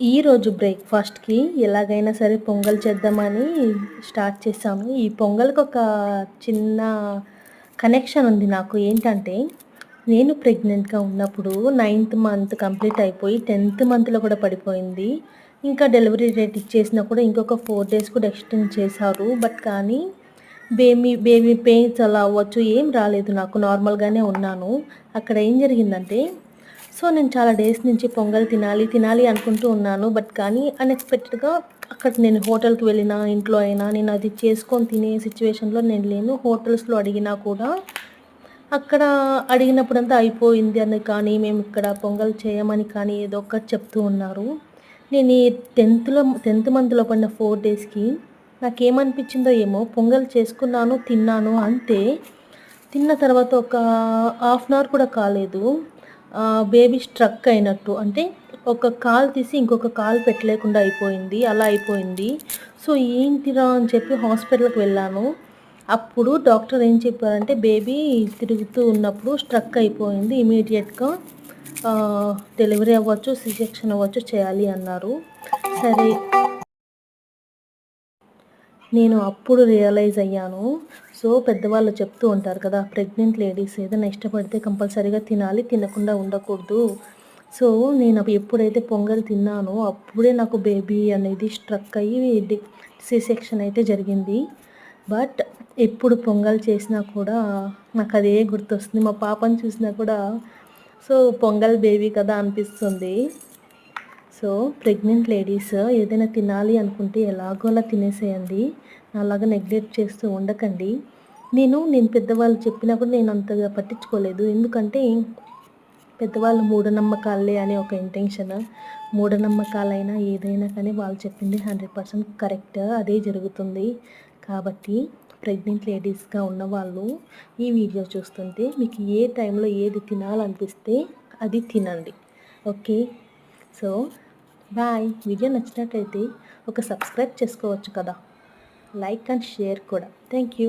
ఈరోజు బ్రేక్ఫాస్ట్కి ఎలాగైనా సరే పొంగల్ చేద్దామని స్టార్ట్ చేసాము ఈ పొంగల్కి ఒక చిన్న కనెక్షన్ ఉంది నాకు. ఏంటంటే నేను ప్రెగ్నెంట్గా ఉన్నప్పుడు నైన్త్ మంత్ కంప్లీట్ అయిపోయి టెన్త్ మంత్లో కూడా పడిపోయింది. ఇంకా డెలివరీ డేట్ ఇచ్చేసినా కూడా ఇంకొక ఫోర్ డేస్ కూడా ఎక్స్టెండ్ చేశారు. బట్ కానీ బేబీ బేబీ పెయిన్స్ అలా అవ్వచ్చు ఏం రాలేదు నాకు. నార్మల్గానే ఉన్నాను. అక్కడ ఏం జరిగిందంటే సో నేను చాలా డేస్ నుంచి పొంగల్ తినాలి తినాలి అనుకుంటూ ఉన్నాను. బట్ కానీ అన్ఎక్స్పెక్టెడ్గా అక్కడ నేను హోటల్కి వెళ్ళినా ఇంట్లో అయినా నేను అది చేసుకొని తినే సిచ్యువేషన్లో నేను లేను. హోటల్స్లో అడిగినా కూడా అక్కడ అడిగినప్పుడంతా అయిపోయింది అని కానీ మేము ఇక్కడ పొంగల్ చేయమని కానీ ఏదో ఒకటి చెప్తూ ఉన్నారు. నేను ఈ టెన్త్లో టెన్త్ మంత్లో పడిన ఫోర్ డేస్కి నాకేమనిపించిందో ఏమో పొంగల్ చేసుకున్నాను తిన్నాను అంతే తిన్న తర్వాత ఒక హాఫ్ అన్ అవర్ కూడా కాలేదు. బేబీ స్ట్రక్ అయినట్టు. అంటే ఒక కాలు తీసి ఇంకొక కాలు పెట్టలేకుండా అయిపోయింది అలా అయిపోయింది. సో ఏంటిరా అని చెప్పి హాస్పిటల్కి వెళ్ళాను. అప్పుడు డాక్టర్ ఏం చెప్పారంటే బేబీ తిరుగుతూ ఉన్నప్పుడు స్ట్రక్ అయిపోయింది ఇమీడియట్గా డెలివరీ అవ్వచ్చు సిజెక్షన్ అవ్వచ్చు చేయాలి అన్నారు. సరే. నేను అప్పుడు రియలైజ్ అయ్యాను. సో పెద్దవాళ్ళు చెప్తూ ఉంటారు కదా ప్రెగ్నెంట్ లేడీస్ ఏదైనా ఇష్టపడితే కంపల్సరీగా తినాలి తినకుండా ఉండకూడదు. సో నేను ఎప్పుడైతే పొంగల్ తిన్నానో అప్పుడే నాకు బేబీ అనేది స్ట్రక్ అయ్యి సి సెక్షన్ అయితే జరిగింది. బట్ ఎప్పుడు పొంగల్ చేసినా కూడా నాకు అదే గుర్తొస్తుంది. మా పాపను చూసినా కూడా సో పొంగల్ బేబీ కదా అనిపిస్తుంది. సో ప్రెగ్నెంట్ లేడీస్ ఏదైనా తినాలి అనుకుంటే ఎలాగోలా తినేసేయండి. అలాగా నెగ్లెక్ట్ చేస్తూ ఉండకండి. నేను నేను పెద్దవాళ్ళు చెప్పినా కూడా నేను అంతగా పట్టించుకోలేదు. ఎందుకంటే పెద్దవాళ్ళు మూఢనమ్మకాలే అనే ఒక ఇంటెన్షన్ మూఢనమ్మకాలైనా ఏదైనా కానీ వాళ్ళు చెప్పింది హండ్రెడ్ పర్సెంట్ కరెక్ట్. అదే జరుగుతుంది. కాబట్టి ప్రెగ్నెంట్ లేడీస్గా ఉన్నవాళ్ళు ఈ వీడియో చూస్తుంటే మీకు ఏ టైంలో ఏది తినాలనిపిస్తే అది తినండి. ఓకే? So bye. వీడియో నచ్చినట్టయితే ఒక సబ్స్క్రైబ్ చేసుకోవచ్చు కదా. లైక్ అండ్ షేర్ కూడా. Thank you